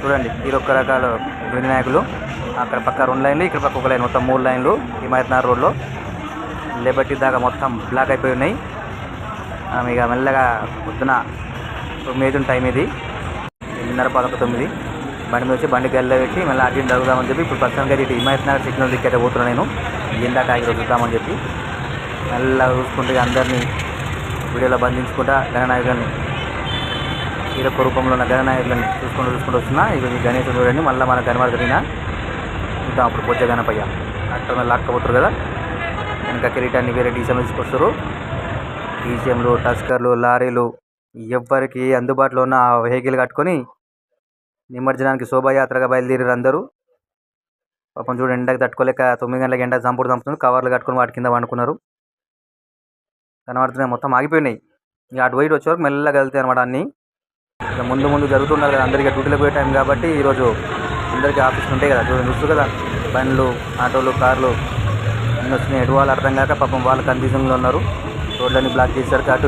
చూడండి. ఇది ఒక్క రకాల వినాయకులు అక్కడ పక్క రెండు లైన్లు ఇక్కడ పక్క ఒక లైన్ మొత్తం మూడు లైన్లు హిమాయత్నగర్ రోడ్లో. లేబట్టి దాకా మొత్తం బ్లాక్ అయిపోయి ఉన్నాయి. ఆమె ఇక మెల్లగా పొద్దున తొమ్మిది టైం ఇది. ఎనిమిదిన్నర పదకొ తొమ్మిది. బండి మీద వచ్చి బండి గల్లి పెట్టి మళ్ళీ అటు తగ్గుదామని చెప్పి ఇప్పుడు ప్రస్తుతానికి అయితే ఇటు హిమాయత్నగర్ సిగ్నల్ దిక్కైతే పోతున్నాను నేను. ఎందాక ఆగి చూద్దామని చెప్పి మెల్లగా చూసుకుంటే అందరినీ వీడియోలో బంధించుకుంటా గణనాయకుని హీరో రూపంలో ఉన్న గణనాయకులను చూసుకుంటూ చూసుకుంటూ వస్తున్నా ఇక ఈ గణేశుడు చూడండి. మళ్ళీ మన గణవారి జరిగిన ఇంకా అప్పుడు పొచ్చ గణపయ్య. అక్కడ లాక్కపోతారు కదా. వెనక కిరీటాన్ని వేరే డీసీఎం తీసుకొస్తారు. డీసీఎంలు టస్కర్లు లారీలు ఎవ్వరికి అందుబాటులో ఉన్న ఆ వెహికల్ కట్టుకొని నిమజ్జనానికి శోభాయాత్రగా బయలుదేరారు అందరూ. పాపం చూడు ఎండకి తట్టుకోలేక తొమ్మిది గంటలకు ఎండ చంపుడు చంపుతుంది కవర్లు కట్టుకొని వాటి కింద వండుకున్నారు కనబడుతున్నాయి మొత్తం ఆగిపోయినాయి. ఇక అటు వైట్ వచ్చే వరకు మెల్లగా వెళ్తాయి అనమాట అన్నీ. ఇక ముందు ముందు జరుగుతున్నారు కదా అందరికీ డ్యూటీలో పోయే టైం కాబట్టి ఈరోజు అందరికీ ఆఫీసులు ఉంటాయి కదా చూడండి చూస్తూ కదా బండ్లు ఆటోలు కార్లు అన్నీ వచ్చినాయి ఎటు వాళ్ళు అర్థం కాక పాపం వాళ్ళు కన్ఫ్యూజన్లో ఉన్నారు. రోడ్లన్నీ బ్లాక్ చేశారు అటు